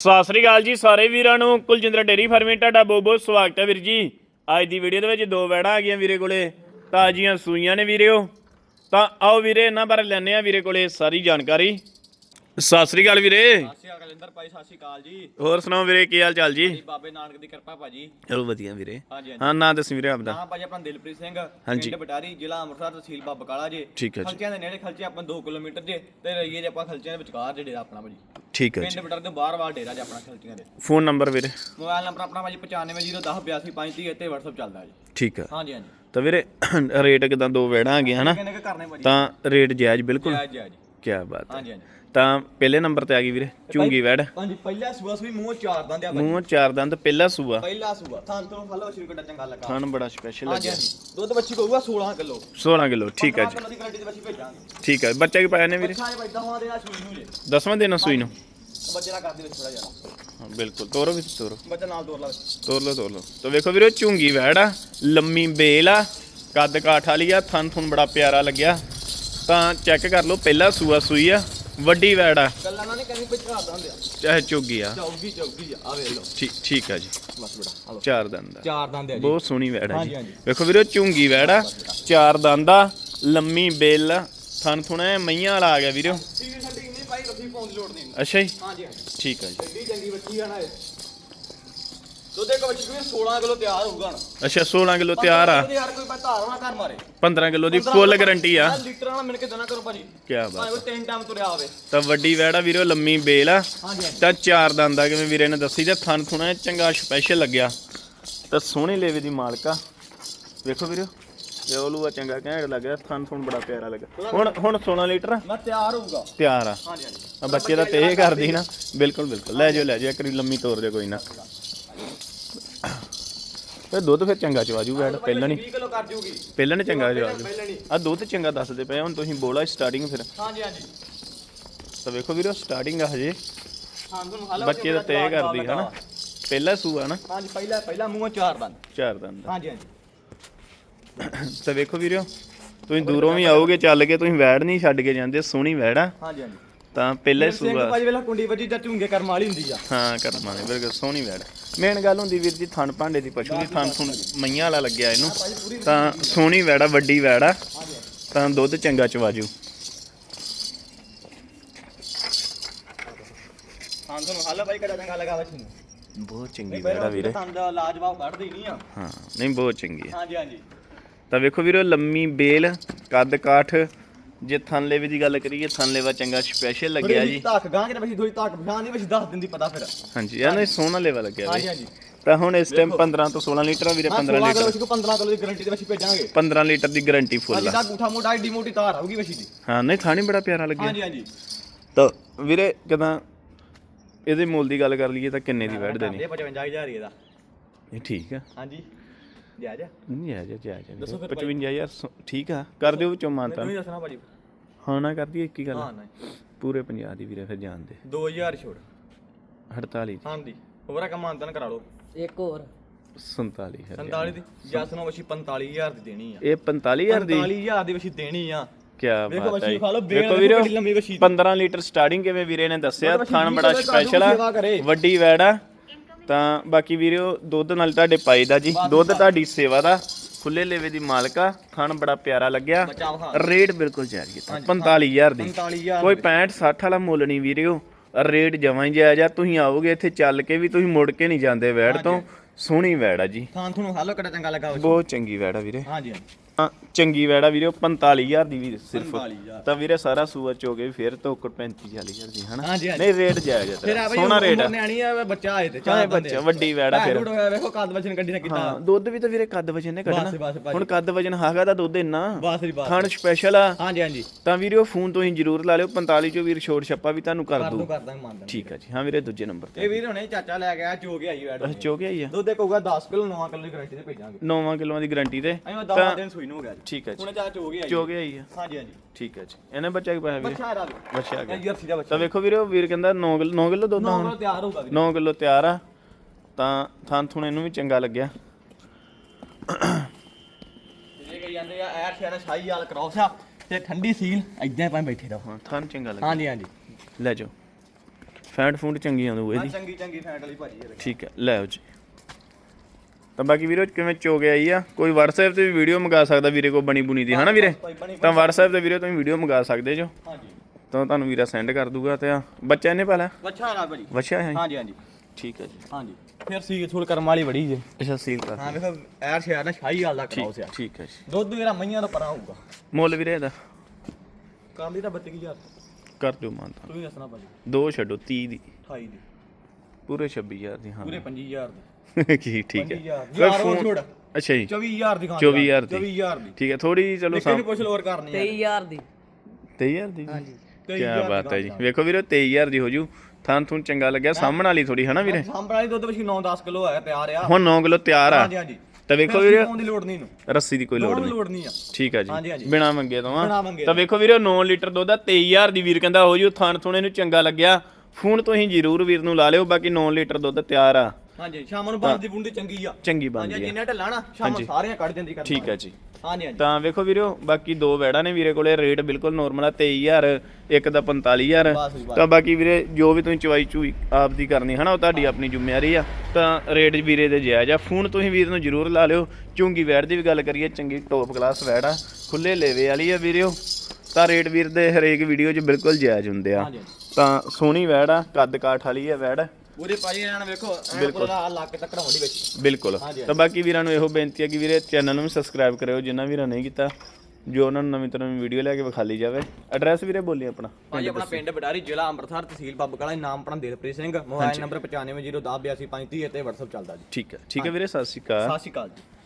ਸਤਿ ਸ੍ਰੀ ਅਕਾਲ ਜੀ ਸਾਰੇ ਵੀਰਾਂ ਨੂੰ। ਕੁਲਜਿੰਦਰ ਡੇਰੀ ਫਾਰਮਿੰਗ, ਤੁਹਾਡਾ ਬਹੁਤ ਬਹੁਤ ਸਵਾਗਤ ਹੈ ਵੀਰ ਜੀ। ਅੱਜ ਦੀ ਵੀਡੀਓ ਦੇ ਵਿੱਚ ਦੋ ਵੈੜਾਂ ਆ ਗਈਆਂ ਵੀਰੇ ਕੋਲੇ। ਤਾਜ਼ੀਆਂ ਸੂਈਆਂ ਨੇ ਵੀਰਿਓ। ਤਾਂ ਆਓ ਵੀਰੇ, ਇਹਨਾਂ ਬਾਰੇ ਲੈਣੇ ਆ ਵੀਰੇ ਕੋਲੇ ਸਾਰੀ ਜਾਣਕਾਰੀ। ਸਤਿ ਸ੍ਰੀ ਅਕਾਲ ਵੀਰੇ। ਸਤਿ ਸ਼੍ਰੀ ਅਕਾਲ ਭਾਈ ਸਤਿ ਸ਼੍ਰੀ ਅਕਾਲ ਜੀ। ਹੋਰ ਸੁਣਾਓ ਵੀਰੇ ਕੀ ਹਾਲ ਚਾਲ ਜੀ? ਬਾਬੇ ਨਾਨਕ ਦੀ ਕਿਰਪਾ ਭਾਜੀ। ਚਲੋ ਵਧੀਆ ਵੀਰੇ। ਹਾਂ ਨਾਂ ਦੱਸ ਵੀਰੇ ਆਪਦਾ। ਨਾਮ ਭਾਜੀ ਆਪਣਾ ਦਿਲਪ੍ਰੀਤ ਸਿੰਘ ਹਾਂਜੀ। ਪਿੰਡ ਬਟਾਰੀ ਜ਼ਿਲ੍ਹਾ ਅੰਮ੍ਰਿਤਸਰ ਤਹਿਸੀਲ ਬਾਬਕਾਲਾ ਜੀ। ਠੀਕ ਹੈ ਜੀ। ਖਲਚਿਆਂ ਦੇ ਨੇੜੇ ਖਲਚੇ ਆਪਾਂ 2 ਕਿਲੋਮੀਟਰ ਜੇ ਤੇ ਰਹੀਏ ਜੇ ਆਪਾਂ ਖਲਚਿਆਂ ਦੇ ਵਿਚਕਾਰ ਜੇ ਡੇਰਾ ਆਪਣਾ ਭਾਜੀ। ਠੀਕ ਹੈ ਪਿੰਡ ਜੀ ਬਟਾਰੀ ਤੋਂ ਬਾਹਰ ਵਾਲ ਡੇਰਾ ਜੇ ਆਪਣਾ ਖਲਚਿਆਂ ਦੇ। ਫੋਨ ਨੰਬਰ ਵੀਰੇ। ਮੋਬਾਈਲ ਨੰਬਰ ਆਪਣਾ ਭਾਜੀ 9501082530 ਤੇ WhatsApp ਚੱਲਦਾ ਜੀ। ਠੀਕ ਆ ਹਾਂਜੀ ਹਾਂਜੀ। ਤਾਂ ਵੀਰੇ ਰੇਟ ਕਿਦਾਂ ਦੋ ਵੈੜਾਂ ਆ ਗਈਆਂ ਹਨਾ? ਤਾਂ ਰੇਟ ਜਾਇਜ਼ ਬਿਲਕੁਲ। ਜਾਇਜ਼ ਜਾਇਜ਼। ਕੀ ਬਾਤ ਹੈ। ਹਾਂਜੀ ਹਾਂਜੀ। ਤਾਂ ਪਹਿਲੇ ਨੰਬਰ ਤੇ ਆ ਗਈ ਵੀਰੇ ਚੁੰਗੀ ਵੈੜ। ਹਾਂਜੀ ਪਹਿਲਾ ਸੂਆ ਸੂਈ ਮੂੰਹ ਚਾਰ ਦੰਦ ਆ ਮੂੰਹ ਚਾਰ ਦੰਦ ਪਹਿਲਾ ਸੂਆ। ਪਹਿਲਾ ਸੂਆ। ਥਾਂ ਤੋਂ ਫਲੋ ਸ਼ੁਰੂ ਕਿੱਡਾ ਚੰਗਾ ਲੱਗਾ। ਥਣ ਬੜਾ ਸਪੈਸ਼ਲ ਹਾਂਜੀ ਲੱਗਿਆ। ਹਾਂਜੀ ਦੁੱਧ ਬੱਚੀ ਕੋਊਗਾ 16 ਕਿਲੋ। 16 ਕਿਲੋ ਠੀਕ ਹੈ ਜੀ। ਕਿਲੋ ਦੀ ਗਰੰਟੀ ਦੇ ਬੱਚੀ ਭੇਜਾਂਗੇ। ਠੀਕ ਹੈ ਬੱਚਾ ਕੀ ਪਾਇਆ ਨੇ ਵੀਰੇ? ਅੱਛਾ ਭਾਈ ਦਹਾਂ ਦੇ ਨਾਲ ਸੂਈ ਨੂੰ ਜੇ ਦਸਵਾਂ ਆ ਸੂਈ ਨੂੰ? ਬੱਚੇ ਨਾਲ ਕਰਦੀ ਵਿੱਚ ਥੋੜਾ ਜਿਹਾ। ਹਾਂ ਬਿਲਕੁਲ ਤੋਰੋ ਵੀ ਤੋਰੋ। ਬੱਚਾ ਨਾਲ ਤੋਰ ਲਾ ਤੋਰ ਲਓ ਤੋਰ ਲਓ। ਤਾਂ ਵੇਖੋ ਵੀਰੇ ਝੁੰਗੀ ਵੈੜ ਆ ਲੰਮੀ ਬੇਲ ਆ ਕੱਦ ਕਾਠ ਵਾਲੀ ਆ ਥਣ ਥੁਣ ਬੜਾ ਪਿਆਰਾ ਲੱਗਿਆ। ਤਾਂ ਚੈੱਕ ਕਰ ਲਓ ਪਹਿਲਾ ਸੂਆ ਸੂਈ ਆ। ਵੱਡੀ ਵੈੜ ਆ। ਕੱਲਾ ਨਾ ਨਹੀਂ ਕਹਿੰਦੀ ਵਿੱਚ ਘਰ ਦਾ ਹੁੰਦੇ ਆ। ਚਾਹੇ ਆ। ਚੌਗੀ ਚੌਗੀ ਆ ਠੀਕ ਠੀਕ ਆ ਜੀ। ਬਸ ਬੇਟਾ ਆ ਲਓ। ਚਾਰ ਦੰਦ ਆ। ਚਾਰ ਦੰਦ ਆ ਜੀ। ਬਹੁਤ ਸੋਹਣੀ ਵੈੜ ਆ ਜੀ। ਵੇਖੋ ਵੀਰੇ ਝੁੰਗੀ ਵੈੜ ਆ। ਚਾਰ ਦੰਦ ਆ ਲੰਮੀ ਬੇਲ ਥਣ ਥੁਣਾ ਮਈਆਂ ਵਾਲਾ ਆ ਗਿਆ ਵੀਰੇ। ਅੱਛਾ ਜੀ। ਠੀਕ ਆ ਜੀ। ਐਡੀ ਚੰਗੀ ਬੱਚੀ ਆ ਨਾ ਇਹ। ਦੁੱਧ ਇੱਕ ਬੱਚੀ ਵੀ 16 ਕਿਲੋ ਤਿਆਰ ਹੋਊਗਾ ਨਾ ਅੱਛਾ 16 ਕਿਲੋ ਤਿਆਰ ਆ। ਯਾਰ ਕੋਈ ਭਾਈ ਧਾਰ ਨਾ ਕਰ ਮਾਰੇ। 15 ਕਿਲੋ ਦੀ ਫੁੱਲ ਗਾਰੰਟੀ ਆ। ਲੀਟਰਾਂ ਨਾਲ ਮਿਲ ਕੇ ਦੇਣਾ ਕਰੋ ਭਾਜੀ। ਕੀ ਬਾਤ ਭਾਵੇਂ ਤਿੰਨ ਟਾਈਮ ਤੁਰਿਆ ਹੋਵੇ। ਤਾਂ ਵੱਡੀ ਵੈੜਾ ਵੀਰੋ ਲੰਮੀ ਬੇਲ ਆ। ਤਾਂ ਚਾਰ ਦੰਦ ਆ ਕਿਵੇਂ ਵੀਰੇ ਨੇ ਦੱਸੀ ਤੇ ਥਣ ਥੁਣਾ ਚੰਗਾ ਸਪੈਸ਼ਲ ਲੱਗਿਆ। ਤਾਂ ਸੋਹਣੇ ਲੇਵੇ ਦੀ ਮਾਲਕਾ ਵੇਖੋ ਵੀਰੋ ਇਹ ਉਹਲੂਆ ਚੰਗਾ ਘੈਂਟ ਲੱਗਿਆ ਥਣ ਥੁਣ ਬੜਾ ਪਿਆਰਾ ਲੱਗਾ। ਹੁਣ ਹੁਣ 16 ਲੀਟਰ? ਮੈਂ ਤਿਆਰ ਹੋਊਗਾ। ਤਿਆਰ ਆ। ਹਾਂਜੀ ਹਾਂਜੀ। ਬੱਚੇ ਦਾ ਤੇ ਇਹ ਕਰਦੀ ਨਾ। ਬਿਲਕੁਲ ਬਿਲਕੁਲ। ਲੈ ਜਾਓ ਲੈ ਜਾਓ ਇੱਕ ਲੰਮੀ ਤੋਰ ਦਿਓ ਕੋਈ ਨਾ। ਫਿਰ ਦੁੱਧ ਫਿਰ ਚੰਗਾ ਚਵਾ ਜੂ ਵੈੜ ਪਹਿਲਾਂ ਨਹੀਂ। 20 ਕਿਲੋ ਕਰ ਜੂਗੀ। ਪਹਿਲਾਂ ਨਹੀਂ ਚੰਗਾ ਚਵਾ ਜੂ ਪਹਿਲਾਂ ਨਹੀਂ। ਆ ਦੁੱਧ ਚੰਗਾ ਦੱਸਦੇ ਪਏ ਹੁਣ ਤੁਸੀਂ ਬੋਲਾ ਸਟਾਰਟਿੰਗ ਫਿਰ। ਹਾਂਜੀ ਹਾਂਜੀ। ਤਾਂ ਵੇਖੋ ਵੀਰੋ ਸਟਾਰਟਿੰਗ ਆ ਹਜੇ। ਹਾਂ ਤੁਹਾਨੂੰ ਹਾਲ ਬੱਚੇ ਦਾ ਤੇ ਕਰਦੀ ਹਨਾ? ਪਹਿਲਾ ਸੂਆ ਨਾ ਹਾਂਜੀ ਪਹਿਲਾ ਪਹਿਲਾ ਮੂੰਹ ਚਾਰ ਦੰਦ ਚਾਰ ਦੰਦ। ਹਾਂਜੀ ਹਾਂਜੀ। ਤਾਂ ਵੇਖੋ ਵੀਰੋ ਤੁਸੀਂ ਦੂਰੋਂ ਵੀ ਆਓਗੇ ਚੱਲ ਕੇ ਤੁਸੀਂ ਵੈੜ ਨਹੀਂ ਛੱਡ ਕੇ ਜਾਂਦੇ ਸੋਹਣੀ ਵੈੜ ਆ। ਹਾਂਜੀ ਹਾਂਜੀ। ਤਾਂ ਪਹਿਲੇ ਸਿੰਘ ਸੂਆ। ਭਾਜੀ ਵੇਲਾ ਕੁੰਡੀ ਵੱਜੀ ਜਾਂ ਝੁੰਗੇ ਕਰਮ ਵਾਲੀ ਹੁੰਦੀ ਆ। ਹਾਂ ਕਰਮਾਂ ਦੇ ਬਿਲਕੁਲ ਸੋਹਣੀ ਵੈੜ। ਮੇਨ ਗੱਲ ਹੁੰਦੀ ਵੀਰ ਜੀ ਥਣ ਭਾਂਡੇ ਦੀ ਪਸ਼ੂ ਦੀ ਥਣ ਥੁਣ ਮਈਆਂ ਵਾਲਾ ਲੱਗਿਆ ਇਹਨੂੰ। ਤਾਂ ਸੋਹਣੀ ਵੈੜ ਵੱਡੀ ਵੈੜ ਤਾਂ ਦੁੱਧ ਚੰਗਾ ਚਵਾਜੂ। ਹਾਂ ਤੁਹਾਨੂੰ ਹਾਲ ਭਾਈ ਕਿਹੜਾ ਚੰਗਾ ਲੱਗਾ ਵਛੀ ਬਹੁਤ ਚੰਗੀ ਵੈੜ ਵੀਰੇ। ਦਾ ਲਾਜਵਾਬ ਕੱਢਦੀ ਨਹੀਂ ਆ। ਹਾਂ ਨਹੀਂ ਬਹੁਤ ਚੰਗੀ ਆ। ਹਾਂਜੀ ਹਾਂਜੀ ਤਾਂ ਵੇਖੋ ਵੀਰੋ ਲੰਮੀ ਬੇਲ ਕੱਦ ਕਾਠ ਜੇ ਥਣਲੇਵੇ ਦੀ ਗੱਲ ਕਰੀਏ ਥਣਲੇਵਾ ਚੰਗਾ ਸਪੈਸ਼ਲ ਲੱਗਿਆ ਜੀ। ਧੱਕ ਗਾਂ ਕੇ ਵਛੀ ਥੋੜੀ ਧੱਕ ਬਿਠਾਂ ਦੀ ਵਛੀ ਦੱਸ ਦਿੰਦੀ ਪਤਾ ਫਿਰ। ਹਾਂਜੀ ਇਹਨਾਂ ਸੋਹਣਾ ਲੇਵਾ ਲੱਗਿਆ ਹਾਂਜੀ ਹਾਂਜੀ। ਤਾਂ ਹੁਣ ਇਸ ਟਾਈਮ 15 ਤੋਂ 16 ਲੀਟਰ ਵੀਰੇ 15 16 ਕਿਲੋ ਲੀਟਰ ਕੋ 15 ਕਿਲੋ ਦੀ ਗਾਰੰਟੀ ਤੇ ਵਛੀ ਭੇਜਾਂਗੇ। 15 ਲੀਟਰ ਦੀ ਗਾਰੰਟੀ ਫੁੱਲ ਆ। ਦਾ ਗੂਠਾ ਮੋਟਾ ਏਡੀ ਮੋਟੀ ਤਾਰ ਆਊਗੀ ਵਛੀ ਦੀ। ਹਾਂ ਨਹੀਂ ਥਾਣੀ ਬੜਾ ਪਿਆਰਾ ਲੱਗਿਆ। ਹਾਂਜੀ ਹਾਂਜੀ। ਤਾਂ ਵੀਰੇ ਕਦਾਂ ਇਹਦੇ ਮੁੱਲ ਦੀ ਗੱਲ ਕਰ ਲਈਏ ਤਾਂ ਕਿੰਨੇ ਦੀ ਵੈੜ ਦੇਣੀ? ਇਹ 55000 ਇਹਦਾ। ਇਹ ਠੀਕ ਆ। ਹਾਂਜੀ। ਜਾ ਜਾ। ਨਹੀਂ ਆ ਜਾ ਜਾ ਜਾ ਦੱਸੋ ਫਿਰ 55000 ਸੋ- ਠੀਕ ਆ ਕਰ ਦਿਓ ਵਿੱਚੋਂ ਮਾਨਤਾ ਤੂੰ। ਹੀ ਦੱਸਣਾ ਭਾਜੀ। ਹਾਂ ਨਾ ਕਰਦੀ ਇੱਕ ਹੀ ਗੱਲ। ਹਾਂ ਨਹੀਂ। ਪੂਰੇ 50 ਦੀ ਵੀਰੇ ਫਿਰ ਜਾਣ ਦੇ। 2000 ਛੋੜ। 48 ਦੀ। ਹਾਂਜੀ ਹੋਰਾ ਕੰਮ ਆਂਦਨ ਕਰਾ ਲਓ। ਇੱਕ ਹੋਰ। 47 ਹਜ਼ਾਰ। 47 ਦੀ। ਜਸ ਨੂੰ ਵਛੀ 45000 ਦੀ ਦੇਣੀ ਆ। ਇਹ 45000 ਦੀ? 45000 ਦੀ ਵਛੀ ਦੇਣੀ ਆ। ਕੀ ਵੇਖੋ ਬਾਤ ਹੈ ਵਛੀ ਖਾ ਲਓ ਬੇਲ ਵੇਖੋ ਵੇਖੋ ਵੀਰੇ ਕਿੰਨੀ ਲੰਮੀ ਵਛੀ 15 ਲੀਟਰ ਸਟਾਰਟਿੰਗ ਕਿਵੇਂ ਵੀਰੇ ਨੇ ਦੱਸਿਆ? ਥਣ ਬੜਾ ਸਪੈਸ਼ਲ ਆ। ਵੱਡੀ ਵੈੜ ਆ। ਤਾਂ ਬਾਕੀ ਵੀਰਿਓ ਦੁੱਧ ਨਾਲ ਤੁਹਾਡੇ ਪਾਈ ਦਾ ਜੀ। ਦੁੱਧ ਤੁਹਾਡੀ ਸੇਵਾ ਦਾ ਖੁੱਲੇ ਲੇਵੇ ਦੀ ਮਾਲਕਾ ਥਣ ਬੜਾ ਪਿਆਰਾ ਲੱਗਿਆ। ਰੇਟ ਬਿਲਕੁਲ ਜਾਇਜ਼ ਕੀਤਾ 45000 ਦੀ। 45000 ਕੋਈ 65 60 ਵਾਲਾ ਮੁੱਲ ਨਹੀਂ ਵੀਰਿਓ ਰੇਟ ਜਮਾਂ ਹੀ ਜਾਇਜ਼ ਆ ਤੁਸੀਂ ਆਓਗੇ ਇੱਥੇ ਚੱਲ ਕੇ ਵੀ ਤੁਸੀਂ ਮੁੜ ਕੇ ਨਹੀਂ ਜਾਂਦੇ ਵੈੜ ਤੋਂ। ਸੋਹਣੀ ਵੈੜ ਆ ਜੀ। ਥਾਂ ਤੁਹਾਨੂੰ ਹਾਲੋ ਕਿਹੜਾ ਚੰਗਾ ਲੱਗਾ ਬਹੁਤ ਚੰਗੀ ਵੈੜ ਆ ਵੀਰੇ। ਹਾਂਜੀ। ਚੰਗੀ ਵੈੜ ਵੀਰੇ 45000 ਦੀ ਵੀ ਸਿਰਫ। 45000 ਤਾਂ ਵੀਰੇ ਸਾਰਾ ਸੂਆ ਚੋਗੇ ਫਿਰ 35 40000 ਦੀ ਹਨਾ? ਹਾਂਜੀ, ਹਾਂਜੀ। ਨਹੀਂ ਰੇਟ ਜਾਇਜ਼ ਤੇਰਾ। ਬਈ ਸੋਹਣਾ ਰੇਟ ਆ। ਨਿਆਣੀ ਆ ਬੱਚਾ ਆਏ ਤੇ ਚਾਹੇ ਬੱਚਾ ਵੱਡੀ ਵੈੜ ਫਿਰ। ਵੇਖੋ ਕੱਦ ਵਚਨ ਗੱਡੀ ਨੇ ਕੀਤਾ। ਹਾਂ ਦੁੱਧ ਵੀ ਤਾਂ ਵੀਰੇ ਕੱਦ ਵਜਨ ਨੇ ਬਸ ਕੱਢਣਾ। ਬਸ ਭਾਜੀ। ਹੁਣ ਕੱਦ ਵਜਨ ਹਾਗਾ ਦਾ ਦੁੱਧ ਇੰਨਾ। ਬਾਸ ਦੀ ਬਾਸ। ਥਣ ਸਪੈਸ਼ਲ ਆ। ਹਾਂਜੀ ਹਾਂਜੀ। ਤਾਂ ਵੀਰੇ ਫੋਨ ਤੁਸੀਂ ਜ਼ਰੂਰ ਲਾ ਲਿਓ 45 ਚੋਂ ਵੀਰ ਛੋੜ ਛੱਪਾ ਵੀ ਤੁਹਾਨੂੰ ਕਰ ਕਰ ਦੂੰ ਦੂ ਕਰ ਦਾਂਗੇ ਮੰਨ ਠੀਕ ਆ ਜੀ। ਹਾਂ ਵੀਰੇ ਦੂਜੇ ਨੰਬਰ ਤੇ ਇਹ ਵੀਰ ਹੁਣੇ ਚਾਚਾ ਲੈ ਗਿਆ ਚੋ ਕੇ ਆਈ ਹੀ ਆ। ਦੁੱਧ ਇੱਕ ਹੋਊਗਾ 10 ਕਿਲੋ 9 ਕਿਲੋ ਦੀ ਗਾਰੰਟੀ ਤੇ ਭੇਜਾਂਗੇ। 9 ਕਿਲੋਆਂ ਦੀ ਗਾਰੰਟੀ ਤੇ। ਐਵੇਂ 10 ਦਿਨ ਸੂਈ ਨੂੰ ਹੋ ਗਿਆ ਜੀ। ਠੀਕ ਆ ਜੀ। ਹੁਣੇ ਚਾਚਾ ਚੋ ਕੇ ਆਈ ਚੋ ਗਿਆ ਹੀ ਆ ਹਾਂਜੀ ਹਾਂਜੀ। ਠੀਕ ਆ ਜੀ। ਇਹਨੇ ਬੱਚਾ ਕੀ ਪਾਇਆ ਵੀਰੇ? ਬੱਚਾ ਇਹਦਾ ਬੱਚਾ ਆ ਗਿਆ ਜਰਸੀ ਦਾ ਬੱਚਾ। ਤਾਂ ਵੇਖੋ ਵੀਰੇ ਉਹ ਵੀਰ ਕਹਿੰਦਾ 9 ਕਿਲੋ 9 ਕਿਲੋ ਦੁੱਧ ਆ 9 ਹੁਣ ਕਿਲੋ ਤਿਆਰ ਹੋਊਗਾ ਵੀਰ। 9 ਕਿਲੋ ਤਿਆਰ ਆ। ਤਾਂ ਥਾਂ ਥੁਣ ਇਹਨੂੰ ਵੀ ਚੰਗਾ ਲੱਗਿਆ। ਇਹ ਕਹੀ ਜਾਂਦੇ ਆ ਐਰ ਸ਼ਹਿਰ ਸ਼ਾਹੀ ਵਾਲ ਕ੍ਰੋਸ ਆ। ਤੇ ਠੰਡੀ ਸੀਲ ਐਦਾਂ ਪਾ ਬੈਠੇ ਰਹੋ। ਹਾਂ ਥਾਂ ਚੰਗਾ ਲੱਗਿਆ। ਹਾਂਜੀ ਹਾਂਜੀ। ਲੈ ਜਾਓ। ਫੈਂਟ ਫੂਡ ਚੰਗੀ ਆਉਂਦੀ ਹਾਂ ਇਹਦੀ। ਚੰਗੀ ਚੰਗੀ ਫੈਂਟ ਵਾਲੀ ਭਾਜੀ ਠੀਕ ਹੈ ਲੈ ਆਓ ਜੀ। ਤਾਂ ਬਾਕੀ ਵੀਰੋ ਕਿਵੇਂ ਚੋ ਗਿਆ ਆਈ ਆ? ਕੋਈ WhatsApp ਤੇ ਵੀ ਵੀਡੀਓ ਮੰਗਾ ਸਕਦਾ ਵੀਰੇ ਕੋ ਬਣੀ ਬੁਣੀ ਦੀ ਹਨਾ ਵੀਰੇ? ਤਾਂ WhatsApp ਤੇ ਵੀਰੇ ਤੁਸੀਂ ਵੀਡੀਓ ਮੰਗਾ ਸਕਦੇ ਜੋ। ਹਾਂਜੀ। ਤਾਂ ਤੁਹਾਨੂੰ ਵੀਰਾ ਸੈਂਡ ਕਰ ਦੂਗਾ ਤੇ ਆ। ਬੱਚਾ ਇਹਨੇ ਪਾਲਿਆ? ਅੱਛਾ ਨਾ ਭਾਜੀ। ਵਛਿਆ ਹੈ? ਹਾਂਜੀ ਹਾਂਜੀ। ਠੀਕ ਹੈ ਜੀ। ਹਾਂਜੀ। ਫਿਰ ਸੀ ਥੋੜ ਕਰਮ ਵਾਲੀ ਬੜੀ ਜੇ। ਅੱਛਾ ਸੀਲ ਕਰ ਹਾਂ ਵੇਖੋ ਐਰ ਸ਼ਹਿਰ ਨਾ ਸ਼ਾਹੀ ਦਾ ਕਰਾਓ ਸਿਆ। ਠੀਕ ਹੈ ਜੀ। ਦੁੱਧ ਮੇਰਾ ਮਈਆਂ ਦਾ ਪਰਾਂ ਹੋਊਗਾ। ਮੁੱਲ ਵੀਰੇ ਇਹਦਾ? ਕਰ ਲਈ ਤਾਂ 32000 ਕਰ ਦਿਓ ਮਾਨਤਾ ਤੂੰ। ਹੀ ਦੱਸਣਾ ਭਾਜੀ। ਦੋ ਛੱਡੋ 30 ਦੀ। 28 ਦੀ। ਪੂਰੇ 26000 ਦੀ ਹਾਂ। ਪੂਰੇ 25000 ਦੀ। ਕੀ ਠੀਕ ਹੈ। 25000 ਯਾਰ ਉਹ ਛੋੜ। ਅੱਛਾ ਜੀ। 24000 ਦੀ ਖਾਂ 24,000 ਦੀ। 24000 ਦੀ। ਠੀਕ ਹੈ ਥੋੜੀ ਚਲੋ ਨਿੱਕੇ ਨੂੰ ਪੁੱਛ ਲੋਰ ਕਰਨੀ ਹੈ। 23000 ਦੀ। 23000 ਦੀ? ਹਾਂਜੀ। ਕੀ 23,000 ਦੀ ਬਾਤ ਹੈ ਜੀ। ਵੇਖੋ ਵੀਰੇ 23000 ਦੀ ਹੋ ਜੂ। ਥਾਂ ਥੂੰ ਚੰਗਾ ਲੱਗਿਆ। ਸਾਹਮਣ ਵਾਲੀ ਥੋੜੀ ਹਨਾ ਵੀਰੇ? ਸਾਂਭਰ ਵਾਲੀ ਦੁੱਧ ਵਿੱਚ 9-10 ਕਿਲੋ ਹੈਗਾ ਤਿਆਰ ਆ। ਹੁਣ 9 ਕਿਲੋ ਤਿਆਰ ਆ। ਹਾਂਜੀ ਹਾਂਜੀ। ਤਾਂ ਵੇਖੋ ਵੀਰੇ ਦੀ ਲੋੜ ਨਹੀਂ ਇਹਨੂੰ। ਰੱਸੀ ਦੀ ਕੋਈ ਲੋੜ ਨਹੀਂ। ਲੋੜ ਨਹੀਂ ਆ। ਠੀਕ ਹੈ ਹਾਂਜੀ, ਜੀ। ਹਾਂਜੀ। ਬਿਨਾ ਮੰਗੇ ਤੋਂ ਬਿਨਾਂ ਆ ਮੰਗੇ ਤਾਂ ਵੇਖੋ ਵੀਰੇ 9 ਲੀਟਰ ਦੁੱਧ ਆ 23000 ਦੀ ਵੀਰ ਕਹਿੰਦਾ ਹੋ ਜੂ। ਥਾਂ ਥੁਣੇ ਨੂੰ ਚੰਗਾ ਲੱਗਿਆ। ਫੋਨ ਤੁਸੀਂ ਜ਼ਰੂਰ ਵੀਰ ਨੂੰ ਲਾ ਲਿਓ ਬਾਕੀ 9 ਲੀਟਰ ਦੁੱਧ ਤਿਆਰ ਆ। ਹਾਂਜੀ ਸ਼ਾਮ ਨੂੰ ਬੰਦ ਦੀ ਬੁੰਦੀ ਚੰਗੀ ਆ। ਚੰਗੀ ਹਾਂਜੀ ਬਣਦੀ ਜਿੰਨੇ ਢੱਲਾ ਨਾ ਸ਼ਾਮ ਨੂੰ ਸਾਰੀਆਂ ਕੱਢ ਦਿੰਦੀ ਕਰ ਠੀਕ ਹੈ ਜੀ। ਹਾਂਜੀ ਹਾਂਜੀ। ਤਾਂ ਵੇਖੋ ਵੀਰੋ ਬਾਕੀ ਦੋ ਵੈੜਾਂ ਨੇ ਵੀਰੇ ਕੋਲੇ ਰੇਟ ਬਿਲਕੁਲ ਨੋਰਮਲ ਆ 23000 ਇੱਕ ਦਾ 45000 ਬਸ ਜੀ, ਬਸ। ਤਾਂ ਬਾਕੀ ਵੀਰੇ ਜੋ ਵੀ ਤੁਸੀਂ ਚਵਾਈ ਚੂਈ ਆਪ ਦੀ ਕਰਨੀ ਹਨਾ ਉਹ ਤੁਹਾਡੀ ਆਪਣੀ ਜ਼ਿੰਮੇਵਾਰੀ ਆ। ਤਾਂ ਰੇਟ ਵੀਰੇ ਦੇ ਜਾਇਜ਼ ਆ। ਫੋਨ ਤੁਸੀਂ ਵੀਰ ਨੂੰ ਜ਼ਰੂਰ ਲਾ ਲਿਓ। ਚੁੰਗੀ ਵੈੜ ਦੀ ਵੀ ਗੱਲ ਕਰੀਏ ਚੰਗੀ ਟੌਪ ਕਲਾਸ ਵੈੜ ਆ। ਖੁੱਲੇ ਲੇਵੇ ਵਾਲੀ ਆ ਵੀਰਿਓ ਤਾਂ ਰੇਟ ਵੀਰ ਦੇ ਹਰੇਕ ਵੀਡੀਓ 'ਚ ਬਿਲਕੁਲ ਜਾਇਜ਼ ਹੁੰਦੇ ਆ। ਹਾਂਜੀ ਤਾਂ ਸੋਹਣੀ ਵੈੜ ਆ ਕੱਦ ਕਾਠ ਵਾਲੀ ਆ ਵੈੜ। ਉਹਦੇ ਭਾਜੀ ਇਹਨਾਂ ਨੇ ਵੇਖੋ ਐ ਪੂਰਾ ਲੱਕ ਤੱਕ ਢਾਉਂਦੀ ਵਿੱਚ। ਬਿਲਕੁਲ। ਹਾਂਜੀ, ਤਾਂ ਬਾਕੀ ਵੀਰਾਂ ਨੂੰ ਇਹੋ ਬੇਨਤੀ ਹੈ ਕਿ ਵੀਰੇ ਚੈਨਲ ਨੂੰ ਵੀ ਸਬਸਕ੍ਰਾਈਬ ਕਰਿਓ ਜਿਨ੍ਹਾਂ ਵੀਰਾਂ ਨਹੀਂ ਕੀਤਾ ਜੋ ਉਹਨਾਂ ਨੂੰ ਨਵੀਂ ਤਰ੍ਹਾਂ ਵੀਡੀਓ ਲੈ ਕੇ ਵਿਖਾਲੀ ਜਾਵੇ। ਐਡਰੈਸ ਵੀਰੇ ਬੋਲੀ ਆਪਣਾ। ਭਾਜੀ ਆਪਣਾ ਪਿੰਡ ਬਡਾਰੀ ਜ਼ਿਲ੍ਹਾ ਅੰਮ੍ਰਿਤਸਰ ਤਹਿਸੀਲ ਬੱਬਕਲਾ ਨਾਮ ਆਪਣਾ ਦਿਲਪ੍ਰੀਤ ਸਿੰਘ ਮੋਬਾਈਲ ਨੰਬਰ 9501028530 ਤੇ WhatsApp ਚੱਲਦਾ ਜੀ। ਠੀਕ ਹੈ। ਠੀਕ ਹੈ ਵੀਰੇ ਸਤਿ ਸ਼੍ਰੀ ਅਕਾਲ। ਸਤਿ ਸ਼੍ਰੀ ਅਕਾਲ ਜੀ।